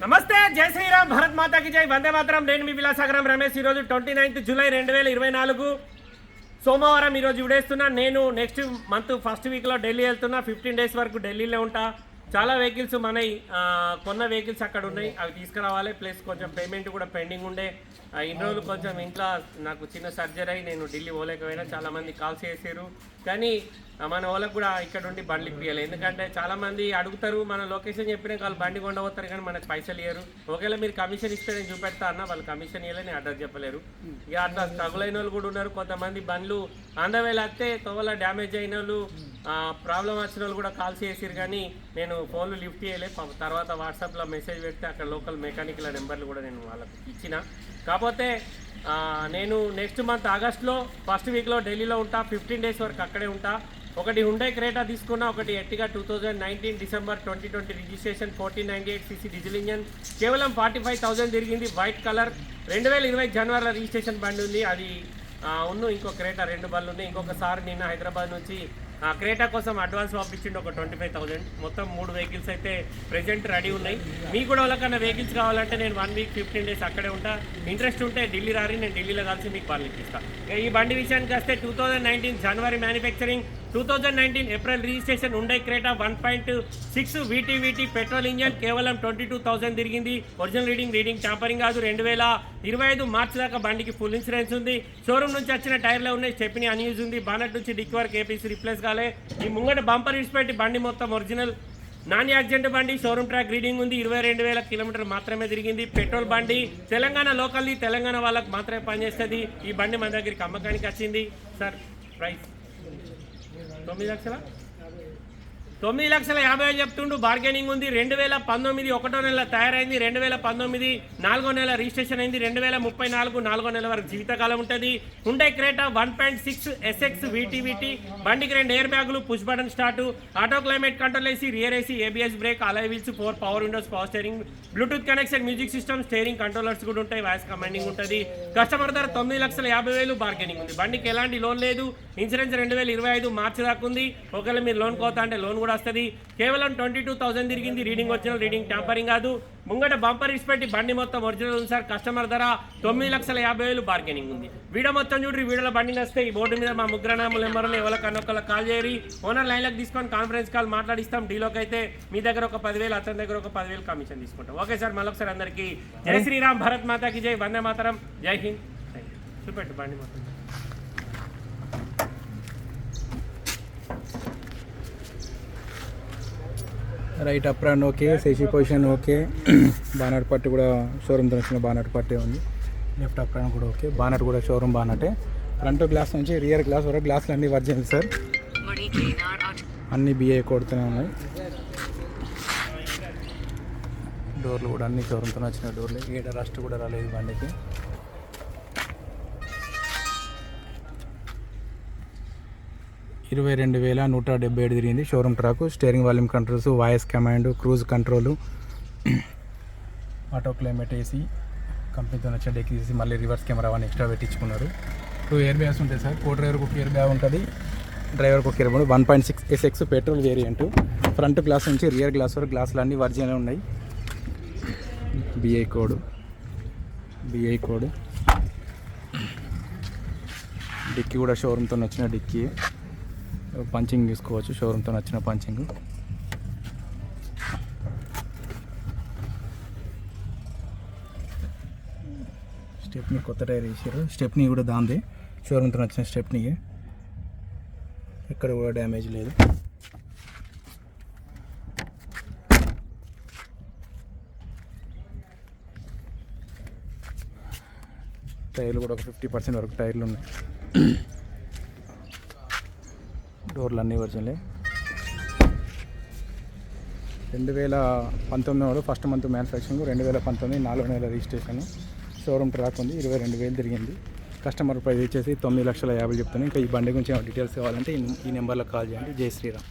నమస్తే జై శ్రీరామ్ భరత్ మాతాకి జై. వందే మాత్రం నేను మీ విలాసాగరం రమేష్. ఈరోజు ట్వంటీ నైన్త్ జూలై రెండు వేల ఇరవై నాలుగు. సోమవారం ఈరోజు విడేస్తున్నా. నేను నెక్స్ట్ మంత్ ఫస్ట్ వీక్లో ఢిల్లీ వెళ్తున్నా. ఫిఫ్టీన్ డేస్ వరకు ఢిల్లీలో ఉంటా. చాలా వెహికల్స్ మనవి కొన్న వెహికల్స్ అక్కడ ఉన్నాయి. అవి తీసుకురావాలి. ప్లస్ కొంచెం పేమెంట్ కూడా పెండింగ్ ఉండే. ఇన్ని రోజులు కొంచెం ఇంట్లో నాకు చిన్న సర్జరీ అయి నేను ఢిల్లీ పోలేకపోయినా. చాలా మంది కాల్స్ చేసారు కానీ మన వాళ్ళకు కూడా ఇక్కడ ఉండి బండ్లు ఇప్పించాలి ఎందుకంటే చాలా మంది అడుగుతారు. మన లొకేషన్ చెప్పినాక వాళ్ళు బండి కొండపోతారు కానీ మనకు పైసలు ఇయ్యరు. ఒకవేళ మీరు కమిషన్ ఇస్తే నేను చూపెడతా అన్న. వాళ్ళు కమిషన్ ఇవ్వలేని అడ్రస్ చెప్పలేరు. ఇక అట్లా స్ట్రగుల్ అయిన వాళ్ళు కూడా ఉన్నారు. కొంతమంది బండ్లు అందవేళ వస్తే తోవల డ్యామేజ్ అయిన వాళ్ళు ప్రాబ్లం వచ్చిన వాళ్ళు కూడా కాల్ చేసిరు కానీ నేను ఫోన్లు లిఫ్ట్ చేయలే. తర్వాత వాట్సాప్లో మెసేజ్ పెడితే అక్కడ లోకల్ మెకానిక్ల నెంబర్లు కూడా నేను వాళ్ళకి ఇచ్చిన. కాకపోతే నేను నెక్స్ట్ మంత్ ఆగస్ట్లో ఫస్ట్ వీక్లో ఢిల్లీలో ఉంటా ఫిఫ్టీన్ డేస్ వరకు అక్కడే ఉంటా. ఒకటి హుండే క్రేటా తీసుకున్నా ఒకటి ఎట్టిగా two thousand nineteen December twenty twenty registration fourteen ninety eight CC diesel engine. కేవలం ఫార్టీ ఫైవ్ థౌసండ్ తిరిగింది వైట్ కలర్. రెండు వేల ఇరవై జనవరిలో రిజిస్ట్రేషన్ బండి ఉంది. అది ఉన్న ఉన్ను ఇంకో క్రేటా రెండు బళ్ళు ఉన్నాయి. ఇంకొకసారి నిన్న హైదరాబాద్ నుంచి క్రేటా కోసం అడ్వాన్స్ పంపించిండు ఒక ట్వంటీ ఫైవ్ థౌసండ్. మొత్తం మూడు వెహికల్స్ అయితే ప్రెజెంట్ రెడీ ఉన్నాయి. మీకు కూడా వాళ్ళకన్నా వెహికల్స్ కావాలంటే నేను వన్ వీక్ ఫిఫ్టీన్ డేస్ అక్కడే ఉంటా. ఇంట్రెస్ట్ ఉంటే ఢిల్లీ రారి నేను ఢిల్లీలో కలిసి మీకు వాళ్ళు ఇప్పిస్తాను ఈ బండి విషయానికి వస్తే two thousand nineteen January manufacturing two thousand nineteen April registration ఉండే Creta one point six VTVT petrol engine కేవలం ట్వంటీ టూ థౌసండ్ తిరిగింది. ఒరిజినల్ రీడింగ్ రీడింగ్ టాంపరింగ్ కాదు. రెండు వేల ఇరవై ఐదు మార్చి దాకా బండికి ఫుల్ ఇన్సూరెన్స్ ఉంది. షోరూమ్ నుంచి వచ్చిన టైర్లో ఉన్నాయి. స్టెప్ని అన్యూజ్ ఉంది. బానట్ నుంచి డిక్ వరకు ఏపీసీ రిప్లేస్ కాలే. ఈ ముంగట బంపర్ పెట్టి బండి మొత్తం ఒరిజినల్. నాన్ యాక్సిడెంట్ బండి షోరూమ్ ట్రాక్ రీడింగ్ ఉంది. ఇరవై రెండు వేల కిలోమీటర్ మాత్రమే తిరిగింది. పెట్రోల్ బండి తెలంగాణ లోకల్ది తెలంగాణ వాళ్ళకి మాత్రమే పనిచేస్తుంది. ఈ బండి మన దగ్గరికి అమ్మకానికి వచ్చింది. Sir price? తొమ్మిది లక్షల తొమ్మిది లక్షల యాభై వేలు చెప్తుండు బార్గెనింగ్ ఉంది. రెండు వేల పంతొమ్మిది ఒకటో నెల తయారైంది రెండు వేల పంతొమ్మిది నాలుగో నెల రిజిస్ట్రేషన్ అయింది రెండు వేల ముప్పై నాలుగు నాలుగో నెల వరకు జీవితకాలం ఉంటుంది. ఉండే Creta one point six SX VTVT బండికి రెండు ఎయిర్ బ్యాగులు push button start auto climate control AC rear AC ABS brake alloy wheels four power windows power steering Bluetooth connection music system steering controllers కూడా ఉంటాయి voice commanding ఉంటుంది. Customer ధర తొమ్మిది లక్షల యాభై వేలు బార్గెనింగ్ ఉంది. బండికి ఎలాంటి లోన్ లేదు. ఇన్సూరెన్స్ రెండు వేల ఇరవై ఐదు మార్చి దాకా ఉంది. ఒకవేళ మీరు లోన్ కోతా అంటే లోన్ కూడా వస్తుంది. కేవలం ట్వంటీ టూ థౌసండ్ తిరిగింది. రీడింగ్ ఒరిజినల్ రీడింగ్ ట్యాంపరింగ్ కాదు. ముంగట బంపర్ ఇచ్చిపెట్టి బండి మొత్తం ఒరిజినల్ ఉంది సార్. కస్టమర్ ధర తొమ్మిది లక్షల యాభై వేలు బార్గెనింగ్ ఉంది. వీడియో మొత్తం చూడండి వీడియోలో బండి వస్తే ఈ బోర్డు మీద మా ముగ్గురనాములు నెంబర్లు ఎవరికన్నా ఒకళ్ళకి కాల్ చేయరి. ఓనర్ లైన్లకు తీసుకొని కాన్ఫరెన్స్ కాల్ మాట్లాడిస్తాం. డీలోకి అయితే మీ దగ్గర ఒక పదివేలు అతని దగ్గర ఒక పదివేలు కమిషన్ తీసుకుంటాం. ఓకే సార్ మళ్ళొకసారి అందరికీ జై శ్రీరామ్ భరత్ మాతాకి జై వందే మాతరం. జై హింద్. చూపెట్టు బండి మొత్తం. Right up run okay chassis position okay bonnet పట్టు కూడా షోరూమ్తో వచ్చిన బానట్ పట్టే ఉంది. లెఫ్ట్ అప్ రన్ కూడా ఓకే బానట్ కూడా షోరూమ్ బానటే ఫ్రంట్ గ్లాస్ నుంచి రియర్ గ్లాస్ వరకు గ్లాసులు అన్ని వర్జిన్ సార్ అన్ని బిఏ కొడుతూనే ఉన్నాయి. డోర్లు కూడా అన్ని షోరూమ్తో వచ్చిన డోర్లు ఏడ రస్ట్ కూడా రాలేదు బండికి. ఇరవై రెండు వేల నూట డెబ్బై ఏడు తిరిగింది. Showroom track steering volume controls voice command cruise control auto climate AC కంపెనీతో వచ్చిన డెక్ తీసి మళ్ళీ రివర్స్ కెమెరా వన్ ఎక్స్ట్రా పెట్టించుకున్నారు. టూ ఇయర్ బ్యాగ్స్ ఉంటాయి సార్. కో డ్రైవర్కి ఒక ఇయర్ బ్యాగ్ ఉంటుంది. డ్రైవర్కి ఒక air bag one point six SX petrol variant front glass నుంచి రియర్ గ్లాస్ వరకు గ్లాసులు అన్నీ వర్జిన్ ఉన్నాయి. BI code BI code dicky కూడా షోరూమ్తో వచ్చిన డిక్కీ పంచింగ్ తీసుకోవచ్చు షోరూమ్తో నచ్చిన పంచింగ్. స్టెప్ని కొత్త టైర్ వేసారు స్టెప్ని కూడా దాంది. షోరూమ్తో నచ్చిన స్టెప్ని ఎక్కడ కూడా డ్యామేజ్ లేదు. టైర్లు కూడా ఒక ఫిఫ్టీ పర్సెంట్ వరకు టైర్లు ఉన్నాయి. డోర్లు అన్నీ వర్జన్లే రెండు వేల పంతొమ్మిది ఫస్ట్ మంత్ మ్యానుఫ్యాక్చరింగ్ రెండు వేల పంతొమ్మిది నాలుగు నెలల రిజిస్ట్రేషన్. షోరూమ్ ట్రాక్ ఉంది ఇరవై రెండు వేలు తిరిగింది. కస్టమర్ ప్రైస్ వచ్చేసి తొమ్మిది లక్షల యాభై చెప్తాను ఇంకా ఈ బండి గురించి ఏమైనా డీటెయిల్స్ కావాలంటే ఈ నెంబర్లో కాల్ చేయండి. జై శ్రీరామ్.